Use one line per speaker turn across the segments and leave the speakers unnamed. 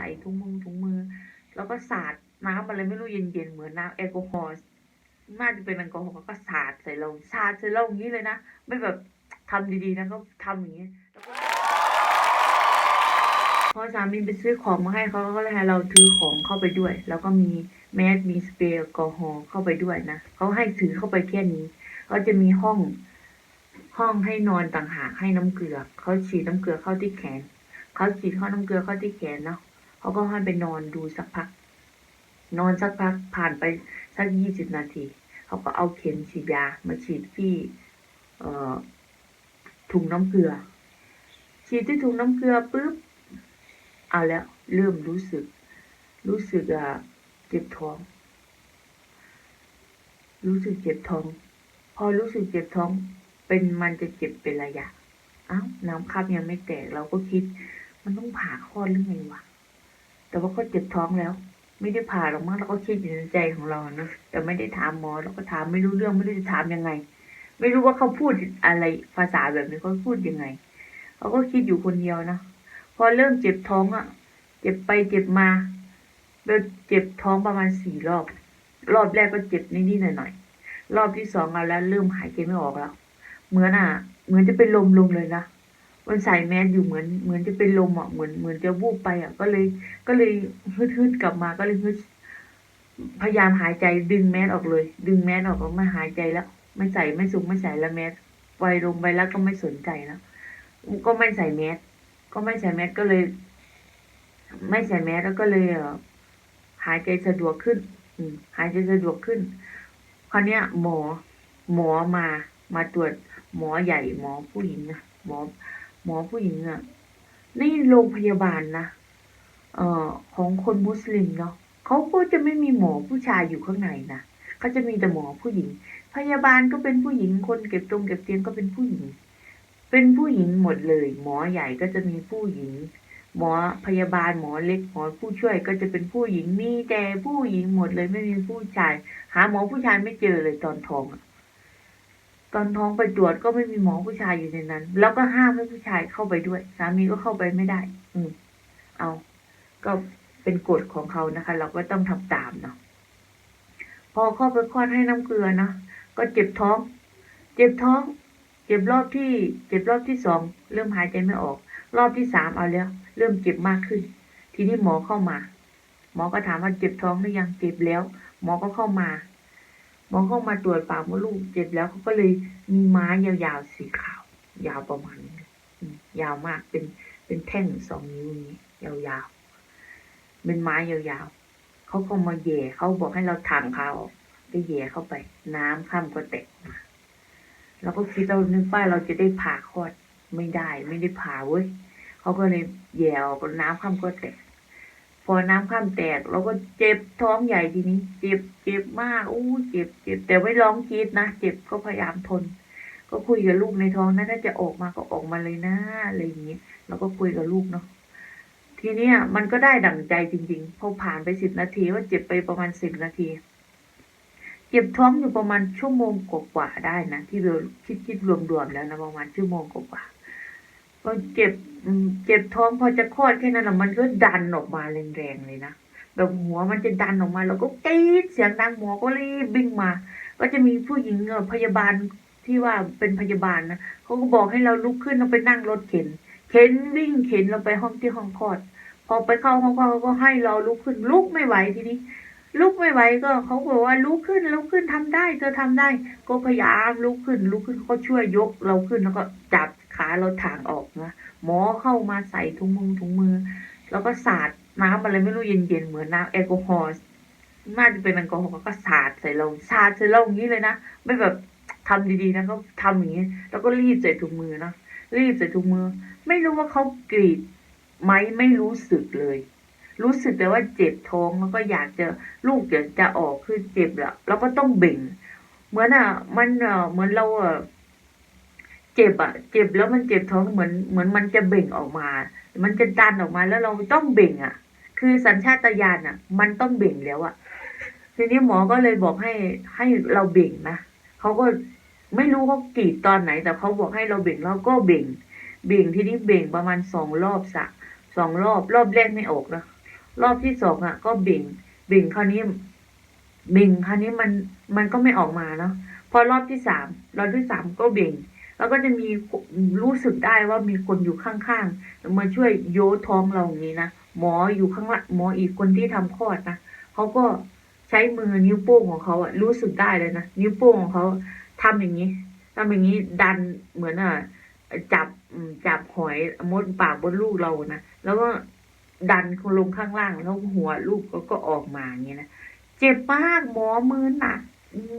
ส่ถุงมือถุงมือ แล้วก็สาดน้ำอะไรไม่รู้เย็นๆเหมือนน้ำแอลกอฮอล์น่าจะเป็นแอลกอฮอล์ก็สาดใส่เราสาดใส่เราอย่างนี้เลยนะไม่แบบทำดีๆนะก็ทำอย่างนี้แล้วก็พอสามีไปซื้อของมาให้เขาก็เลยให้เราถือของเข้าไปด้วย แล้วก็มีแมสมีสเปรย์แอลกอฮอล์เข้าไปด้วยนะเขาให้ถือเข้าไปแค่นี้ก็จะมีห้องห้องให้นอนต่างหากให้น้ำเกลือเขาฉีดน้ำเกลือเข้าที่แขนเขาฉีดเข้าน้ำเกลือเข้าที่แขนเนาะ เขาก็ให้ไปนอนดูสักพัก นอนสักพักผ่านไปสักยี่สิบนาที เขาก็เอาเข็มฉีดยามาฉีดที่ถุงน้ำเกลือ ฉีดที่ถุงน้ำเกลือปุ๊บเอาแล้วเริ่มรู้สึก รู้สึกอะเจ็บท้อง รู้สึกเจ็บท้อง พอรู้สึกเจ็บท้อง เป็นมันจะเจ็บเป็นระยะอ้าวน้ำคับยังไม่แตกเราก็คิด มันต้องผ่าคลอดหรือไงวะ แต่ว่าก็เจ็บท้องแล้ว ไม่ได้ผ่าหรอกมั้งเราก็คิดอยู่ในใจของเราเนะแต่ไม่ได้ถามหมอเราก็ถามไม่รู้เรื่องไม่รู้จะถามยังไง ไม่รู้ว่าเขาพูดอะไรภาษาแบบนี้เขาพูดยังไงเขาก็คิดอยู่คนเดียวนะพอเริ่มเจ็บท้องอะ่ะ เจ็บไปเจ็บมาแล้วเจ็บท้องประมาณสี่รอบ รอบแรกก็เจ็บนิดๆหน่อยๆรอบที่สองเอาแล้วเริ่มหายใจไม่ออกแล้ว เหมือนอะ เหมือนจะเป็นลมลงเลยนะ มันใส่แมสอยู่เหมือนเหมือนจะเป็นลมอะเหมือนเหมือนจะวูบไปอะก็เลยก็เลยฮึดฮึดๆกลับมาก็เลยฮึดพยายามหายใจดึงแมสออกเลย ดึงแมสออกก็ไม่หายใจแล้ว ไม่ใส่ไม่สูงไม่ใส่แล้วแมสปล่อยลงไปแล้วก็ไม่สนใจนะก็ไม่ใส่แมสก็ไม่ใส่แมสก็เลย ไม่ใส่แมสแล้วก็เลยหายใจสะดวกขึ้น อืหายใจสะดวกขึ้น คราวเนี้ย หมอ หมอมามาตรวจหมอใหญ่หมอผู้หญิงนะหมอ หมอผู้หญิงอะนี่โรงพยาบาลนะเอ่อของคนมุสลิมเนาะเขาก็จะไม่มีหมอผู้ชายอยู่ข้างในนะเขาจะมีแต่หมอผู้หญิง พยาบาลก็เป็นผู้หญิงคนเก็บตรงเก็บเตียงก็เป็นผู้หญิง เป็นผู้หญิงหมดเลย หมอใหญ่ก็จะมีผู้หญิง หมอพยาบาลหมอเล็กหมอผู้ช่วยก็จะเป็นผู้หญิงมีแต่ผู้หญิงหมดเลยไม่มีผู้ชาย หาหมอผู้ชายไม่เจอเลยตอนท้องอะ ตอนท้องไปตรวจก็ไม่มีหมอผู้ชายอยู่ในนั้น แล้วก็ห้ามให้ผู้ชายเข้าไปด้วย สามีก็เข้าไปไม่ได้ อืม เอา ก็เป็นกฎของเขานะคะ เราก็ต้องทำตามเนาะพอเข้าไปคลอดให้น้ำเกลือนะก็เจ็บท้อง เจ็บท้อง เจ็บรอบที่ เจ็บรอบที่สองเริ่มหายใจไม่ออก รอบที่สามเอาแล้ว เริ่มเจ็บมากขึ้น ทีนี้หมอเข้ามา หมอก็ถามว่าเจ็บท้องหรือยังเจ็บแล้ว หมอก็เข้ามา หมอเข้ามาตรวจปากมดลูกเจ็บแล้วเขาก็เลยมีไม้ยาวๆสีขาว ยาวประมาณนี้ยาวมากเป็นเป็นแท่งสองนิ้วนี้ยาวๆเป็นไม้ยาวๆเขาก็มาแหย่เขาบอกให้เราทางเขาก็แหย่เข้าไป น้ำข้ามก็แตกมาเราก็คิดเรานึกว่าเราจะได้ผ่าคลอดไม่ได้ ไม่ได้ผ่าเว้ยเขาก็เลยแหย่ออกน้ำข้ามก็แตก อน้ำข้ามแตกเราก็เจ็บท้องใหญ่ทีนี้ เจ็บเจ็บมากอู้เจ็บเจ็บแต่ไม่ร้องกรีดนะเจ็บก็พยายามทน ก็คุยกับลูกในท้องนะถ้าจะออกมาก็ออกมาเลยนะอะไรอย่างนี้เราก็คุยกับลูกเนาะทีเนี้ยมันก็ได้ดั่งใจจริงๆพอผ่านไปสิบนาทีว่าเจ็บไปประมาณสิบนาที เจ็บท้องอยู่ประมาณชั่วโมงกว่าๆได้นะที่เราคิดคิดรวมๆแล้วนะประมาณชั่วโมงกว่าๆ ก็เจ็บเจ็บท้องพอจะคลอดแค่นั้นแหละมันก็ดันออกมาแรงๆเลยนะแบบหัวมันจะดันออกมาเราก็กรี๊ดเสียงดังหมอก็รีบวิ่งมา ก็จะมีผู้หญิงเอ่พยาบาลที่ว่าเป็นพยาบาลนะเขาก็บอกให้เราลุกขึ้นเราไปนั่งรถเข็น เข็นวิ่งเข็นเราไปห้องที่ห้องคลอด พอไปเข้าห้องคลอดเขาก็ให้เราลุกขึ้นลุกไม่ไหวทีนี้ ลุกไม่ไหวก็เขาบอกว่าลุกขึ้นลุกขึ้นทำได้เธอทำได้ ก็พยายามลุกขึ้นลุกขึ้นเขาก็ช่วยยกเราขึ้นแล้วก็จับ ขาเราถางออกนะหมอเข้ามาใส่ถุงมือถุงมือ แล้วก็สาดน้ำอะไรไม่รู้เย็นๆเหมือนน้ำแอลกอฮอล์น่าจะเป็นแอลกอฮอล์ก็สาดใส่เราสาดใส่เราอย่างนี้เลยนะไม่แบบทำดีๆนะเขาทำอย่างนี้ แล้วก็รีบใส่ถุงมือนะรีบใส่ถุงมือ ไม่รู้ว่าเขากรีดไหมไม่รู้สึกเลย รู้สึกแต่ว่าเจ็บท้องแล้วก็อยากจะลูกเดี๋ยวจะออกคือเจ็บแล้วแล้วก็ต้องเบ่ง เหมือนอะ มันเอ่อเหมือนเราอ่อ เจ็บอะเจ็บแล้วมันเจ็บท้องเหมือนเหมือนมันจะเบ่งออกมา มันจะดันออกมาแล้วเราต้องเบ่งอะคือสัญชาตญาณอะมันต้องเบ่งแล้วอะทีนี้หมอก็เลยบอกให้ให้เราเบ่งนะเขาก็ไม่รู้เขากรีดตอนไหน แต่เขาบอกให้เราเบ่งเราก็เบ่ง เบ่งทีนี้เบ่งประมาณสองรอบสักสองรอบรอบแรกไม่ออกนะรอบที่สองอะ ก็เบ่งเบ่งคราวนี้เบ่งคราวนี้มันมันก็ไม่ออกมาเนาะพอรอบที่สามรอบที่สามก็เบ่ง แล้วก็จะมีรู้สึกได้ว่ามีคนอยู่ข้างๆมาช่วยโยท้องเราอย่างนี้นะหมออยู่ข้างหลังหมออีกคนที่ทำคลอดนะเขาก็ใช้มือนิ้วโป้งของเขาอะรู้สึกได้เลยนะนิ้วโป้งของเขาทำอย่างนี้ทำอย่างนี้ดันเหมือนอะจับจับหอยมดปากบนลูกเรานะแล้วก็ดันลงข้างล่างแล้วหัวลูกก็ก็ออกมาอย่างนี้นะเจ็บมากหมอมือหนัก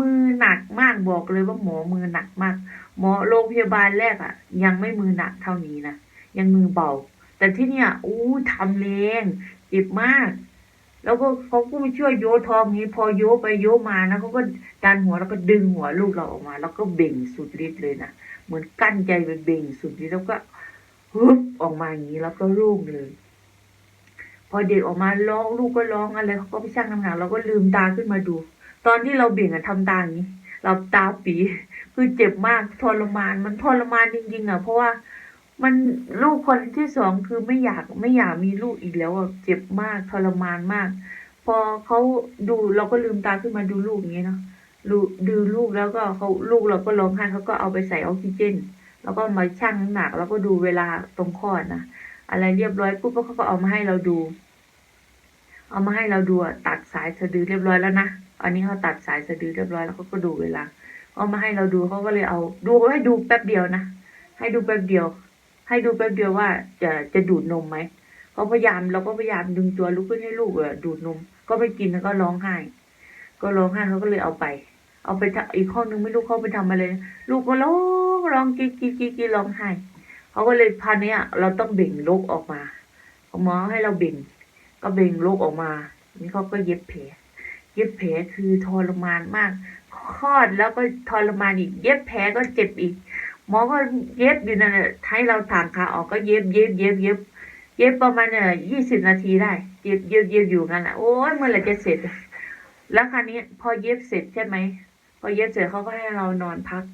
มือหนักมากบอกเลยว่าหมอมือหนักมาก หมอโรงพยาบาลแรกอะ่ะ ยังไม่มือหนักเท่านี้นะยังมือเบา แต่ที่เนี่ยอู้ทำแรงเจ็บมาก แล้วก็เขาก็มาช่วยโยทองนี้ พอโยไปโยมานะเขาก็ดันหัวแล้วก็ดึงหัวลูกเราออกมา แล้วก็เบ่งสุดฤทธิ์เลยนะเหมือนกั้นใจไปเบ่งสุดฤทธิ์แล้วก็ฮึบออกมาอย่างนี้แล้วก็รุ่งเลย พอเด็กออกมาร้องลูกก็ร้องอะไรเขาก็ไปชั่งน้ำหนักเราก็ลืมตาขึ้นมาดู ตอนที่เราเบ่งอะทำตาอย่างนี้ หลับตาปีคือเจ็บมากทรมานมันทรมานจริงๆอะ เพราะว่ามันลูกคนที่สองคือไม่อยากไม่อยากมีลูกอีกแล้วอะเจ็บมากทรมานมาก พอเขาดูเราก็ลืมตาขึ้นมาดูลูกอย่างเงี้ยเนาะดูดูลูกแล้วก็เขาลูกเราก็ร้องไห้เขาก็เอาไปใส่ออกซิเจน แล้วก็มาชั่งน้ำหนักแล้วก็ดูเวลาตรงคลอดนะอะไรเรียบร้อยปุ๊บเขาก็เอามาให้เราดู เอามาให้เราดูตัดสายสะดือเรียบร้อยแล้วนะ อันนี้เขาตัดสายสะดือเรียบร้อยแล้วเขาก็ดูเวลาเอามาให้เราดูเขาก็เลยเอา ดูให้ดูแป๊บเดียวนะให้ดูแป๊บเดียว ให้ดูแป๊บเดียวว่าจะจะดูดนมไหมเขาพยายามเราก็พยายามดึงตัวลุกขึ้นให้ลูกเออดูดนม ก็ไม่กินแล้วก็ร้องไห้ ก็ร้องไห้เขาก็เลยเอาไป เอาไปอีกห้อนึงไม่รู้เขาไปทำอะไรลูกก็ร้องร้องกิ๊กกิ๊กกิ๊กกิ๊กร้องไห้เขาก็เลยพาเนี้ยเราต้องเบ่งลูกออกมาหมอให้เราเบ่งก็เบ่งลูกออกมา นี่เขาก็เย็บแผล เย็บแผลคือทรมานมากคลอดแล้วก็ทรมานอีก เย็บแผลก็เจ็บอีก หมอก็เย็บอยู่นั่นแหละให้เราถางขาออกก็เย็บเย็บเย็บเย็บเย็บประมาณเนี่ยยี่สิบนาทีได้ เย็บเย็บเย็บอยู่งั้นแหละโอ้ยเมื่อไหร่จะเสร็จ แล้วคราวนี้พอเย็บเสร็จใช่ไหมพอเย็บเสร็จเขาก็ให้เรานอนพัก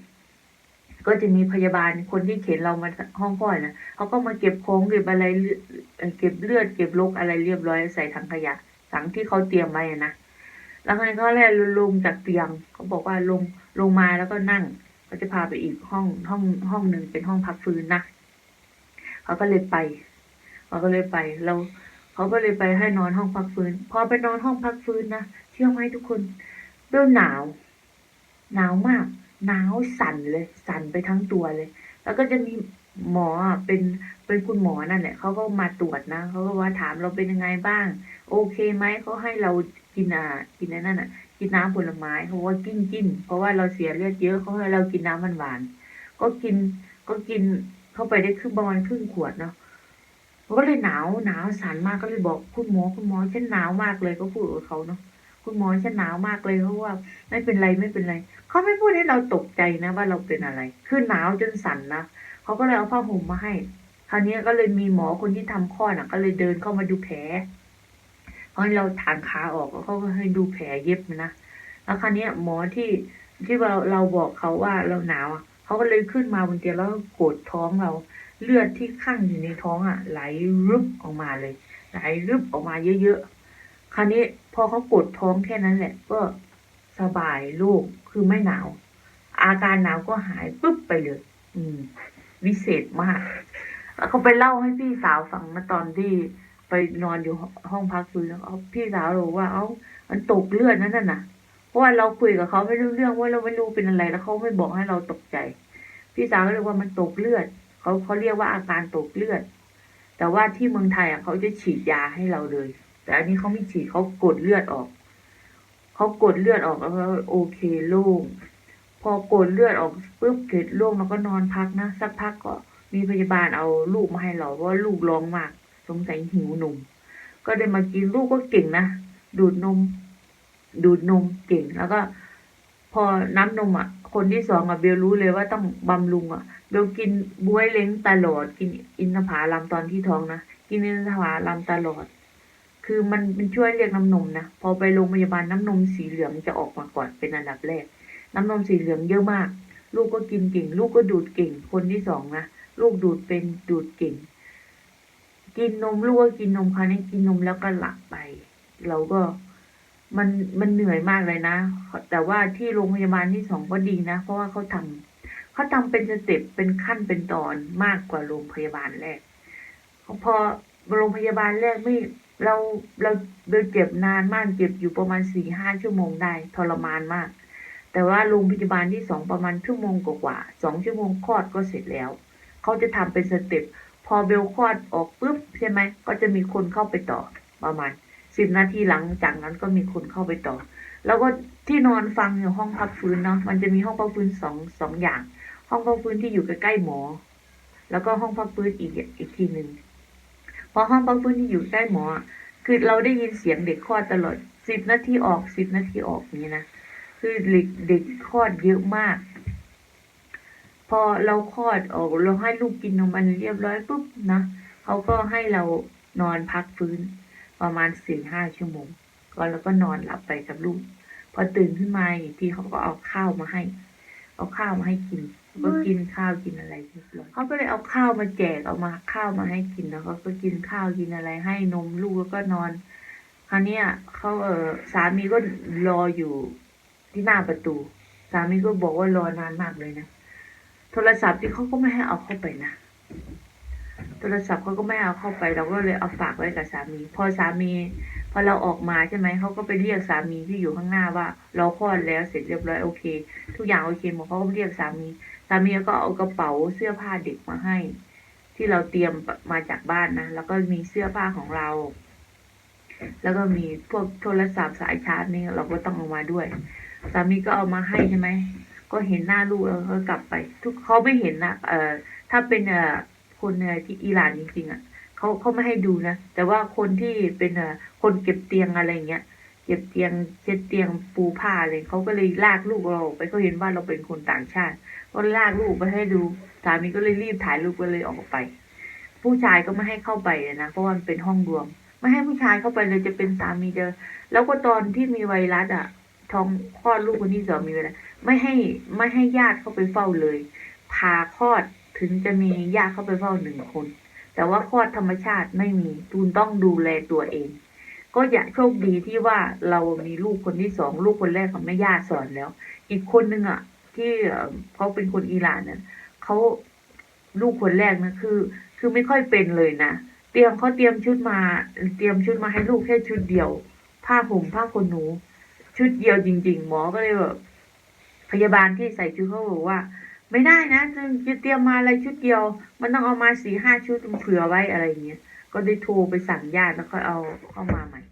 ก็จะมีพยาบาลคนที่เข็นเรามาห้องคลอดนะเขาก็มาเก็บโค้งเก็บอะไรเก็บเลือดเก็บลกอะไรเรียบร้อยใส่ถังขยะถังที่เขาเตรียมไว้นะ แล้วคราวนี้เขาแล่ลงจากเตียงเขาบอกว่าลงลงมาแล้วก็นั่งเขาจะพาไปอีกห้องห้องห้องหนึ่งเป็นห้องพักฟื้นนะเขาก็เลยไปเขาก็เลยไปเราเขาก็เลยไปให้นอนห้องพักฟื้น พอไปนอนห้องพักฟื้นนะเชื่อไหมทุกคนเริ่มหนาว หนาวมาก หนาวสั่นเลย สั่นไปทั้งตัวเลย แล้วก็จะมีหมอเป็นเป็นคุณหมอนั่นแหละเขาก็มาตรวจนะเขาก็ว่าถามเราเป็นยังไงบ้าง โอเคไหมเขาให้เรา กินอ่ากินอันนั่นอะ กินน้ำผลไม้เขาะว่ากินกินเพราะว่าเราเสียเลือดเยอะเขาให้เรากินน้ำมันหวานๆก็กินก็กินเข้าไปได้ครึ่งประมาณครึ่งขวดเนาะก็เลยหนาวหนาวสั่นมากก็เลยบอกคุณหมอคุณหมอฉันหนาวมากเลยก็พูดกับเขาเนาะคุณหมอฉันหนาวมากเลยเขาว่า ไม่เป็นไรไม่เป็นไรเขาไม่พูดให้เราตกใจนะว่าเราเป็นอะไร คือหนาวจนสั่นนะเขาก็เลยเอาผ้าห่มมาให้คราวนี้ก็เลยมีหมอคนที่ทำคลอดอะ ก็เลยเดินเข้ามาดูแผล เขาให้เราถางขาออกแล้วเขาก็ให้ดูแผลเย็บนะแล้วคราวนี้หมอที่ที่เราเราบอกเขาว่าเราหนาวเขาก็เลยขึ้นมาบนเตียงแล้วก็กดท้องเราเลือดที่ข้างอยู่ในท้องอะ ไหลรึบออกมาเลย ไหลรึบออกมาเยอะๆคราวนี้พอเขากดท้องแค่นั้นแหละ ก็สบายล่งคือไม่หนาว อาการหนาวก็หายปุ๊บไปเลย อืม วิเศษมากแล้วเขาไปเล่าให้พี่สาวฟังนะตอนที่ ไปนอนอยู่ห้องพักฟื้นแล้วพี่สาวบอกว่าเอ้ามันตกเลือดนั่นน่ะ เพราะว่าเราคุยกับเขาไม่รู้เรื่องว่าเราไม่รู้เป็นอะไร แล้วเขาไม่บอกให้เราตกใจ พี่สาวก็เลยว่ามันตกเลือดเขาเขาเรียกว่าอาการตกเลือด แต่ว่าที่เมืองไทยอะเขาจะฉีดยาให้เราเลย แต่อันนี้เขาไม่ฉีดเขากดเลือดออกเขากดเลือดออกแล้วก็โอเคโล่งพอกดเลือดออกปุ๊บเสร็จโล่งแล้วก็นอนพักนะสักพักก็มีพยาบาลเอาลูกมาให้เราเพราะว่าลูกร้องมาก สงสัยหิวนม ก็ได้มากินลูกก็เก่งนะ ดูดนม ดูดนมเก่งแล้วก็ พอน้ำนมอะ คนที่สองอะเบลรู้เลยว่าต้องบำรุงอะเบลกินบวยเล้งตลอด กินอินทผลัมตอนที่ท้องนะกินอินทผลัมตลอด คือมันมันช่วยเรียกน้ำนมนะพอไปโรงพยาบาลน้ำนมสีเหลืองจะออกมาก่อนเป็นอันดับแรก น้ำนมสีเหลืองเยอะมาก ลูกก็กินเก่ง ลูกก็ดูดเก่ง คนที่สองนะลูกดูดเป็นดูดเก่ง กินนมลูกก็กินนมคราวนี้กินนมแล้วก็หลับไป เราก็มันมันเหนื่อยมากเลยนะ แต่ว่าที่โรงพยาบาลที่สองก็ดีนะ เพราะว่าเขาทำเขาทำเป็นสเต็ปเป็นขั้นเป็นตอนมากกว่าโรงพยาบาลแรกพอโรงพยาบาลแรกไม่เราเราเราเจ็บนานมากเจ็บอยู่ประมาณสี่ห้าชั่วโมงได้ทรมานมาก แต่ว่าโรงพยาบาลที่สองประมาณชั่วโมงกว่าสองชั่วโมงคลอดก็เสร็จแล้วเขาจะทำเป็นสเต็ป พอเบลคลอดออกปุ๊บใช่ไหมก็จะมีคนเข้าไปต่อประมาณสิบนาทีหลังจากนั้นก็มีคนเข้าไปต่อ แล้วก็ที่นอนฟังอยู่ห้องพักฟื้นเนาะมันจะมีห้องพักฟื้นสองสองอย่าง ห้องพักฟื้นที่อยู่ใกล้ๆหมอ แล้วก็ห้องพักฟื้นอีกอีกทีหนึ่งพอห้องพักฟื้นที่อยู่ใกล้หมอ คือเราได้ยินเสียงเด็กคลอดตลอดสิบนาทีออกสิบนาทีออกนี้นะคือเด็กเด็กคลอดเยอะมาก พอเราคลอดออกเราให้ลูกกินนมอันเรียบร้อยปุ๊บนะเขาก็ให้เรานอนพักฟื้น ประมาณสี่ห้าชั่วโมงก็แล้วก็นอนหลับไปกับลูก พอตื่นขึ้นมาอีกทีเขาก็เอาข้าวมาให้ เอาข้าวมาให้กินก็กินข้าวกินอะไรเรียบร้อยเขาก็เลยเอาข้าวมาแจกเอามาข้าวมาให้กินแล้วเขาก็กินข้าวกินอะไรให้นมลูกแล้วก็นอนคราวนี้ยเขาเออสามีก็รออยู่ที่หน้าประตู สามีก็บอกว่ารอนานมากเลยนะ โทรศัพท์ที่เขาก็ไม่ให้เอาเข้าไปนะโทรศัพท์เขาก็ไม่เอาเข้าไป เราก็เลยเอาฝากไว้กับสามี พอสามีพอเราออกมาใช่ไหมเขาก็ไปเรียกสามีที่อยู่ข้างหน้าว่า เราคลอดแล้วเสร็จเรียบร้อยโอเค ทุกอย่างโอเคหมดเขาก็เรียกสามี สามีก็เอากระเป๋าเสื้อผ้าเด็กมาให้ ที่เราเตรียมมาจากบ้านนะแล้วก็มีเสื้อผ้าของเรา แล้วก็มีพวกโทรศัพท์สายชาร์จนี่เราก็ต้องเอามาด้วย สามีก็เอามาให้ใช่ไหม ก็เห็นหน้าลูกแล้วก็กลับไป ทุกเขาไม่เห็นนะเอ่อถ้าเป็นเอ่อคนเอ่อที่อิหร่านจริงๆอะเขาเขาไม่ให้ดูนะแต่ว่าคนที่เป็นเอ่อคนเก็บเตียงอะไรเงี้ยเก็บเตียงเช็ดเตียงปูผ้าอะไรเขาก็เลยลากลูกเราไปเขาเห็นว่าเราเป็นคนต่างชาติ ก็ลากลูกไปให้ดูสามีก็เลยรีบถ่ายรูปก็เลยออกไป ผู้ชายก็ไม่ให้เข้าไปนะเพราะว่ามันเป็นห้องรวม ไม่ให้ผู้ชายเข้าไปเลยจะเป็นสามีเจอแล้วก็ตอนที่มีไวรัสอะ ท้องคลอดลูกคนที่สองมีไวรัสไม่ให้ไม่ให้ญาติเข้าไปเฝ้าเลยพาคลอดถึงจะมีญาติเข้าไปเฝ้าหนึ่งคน แต่ว่าคลอดธรรมชาติไม่มีตูนต้องดูแลตัวเอง ก็อย่าโชคดีที่ว่าเรามีลูกคนที่สองลูกคนแรกของแม่ย่าสอนแล้ว อีกคนนึงอะ ที่เขาเป็นคนอิหร่านเนี่ยเขาลูกคนแรกนะคือ คือไม่ค่อยเป็นเลยนะเตรียมเขาเตรียมชุดมา เตรียมชุดมาให้ลูกแค่ชุดเดียว ผ้าห่มผ้าขนหนู ชุดเดียวจริง ๆ หมอก็เลยแบบพยาบาลที่ใส่ชุดเขาบอกว่า ไม่ได้นะจะเตรียมมาอะไรชุดเดียว มันต้องเอามาสี่ห้าชุดเผื่อไว้อะไรอย่างเงี้ยก็ได้โทรไปสั่งญาติแล้วก็เอาเข้ามาใหม่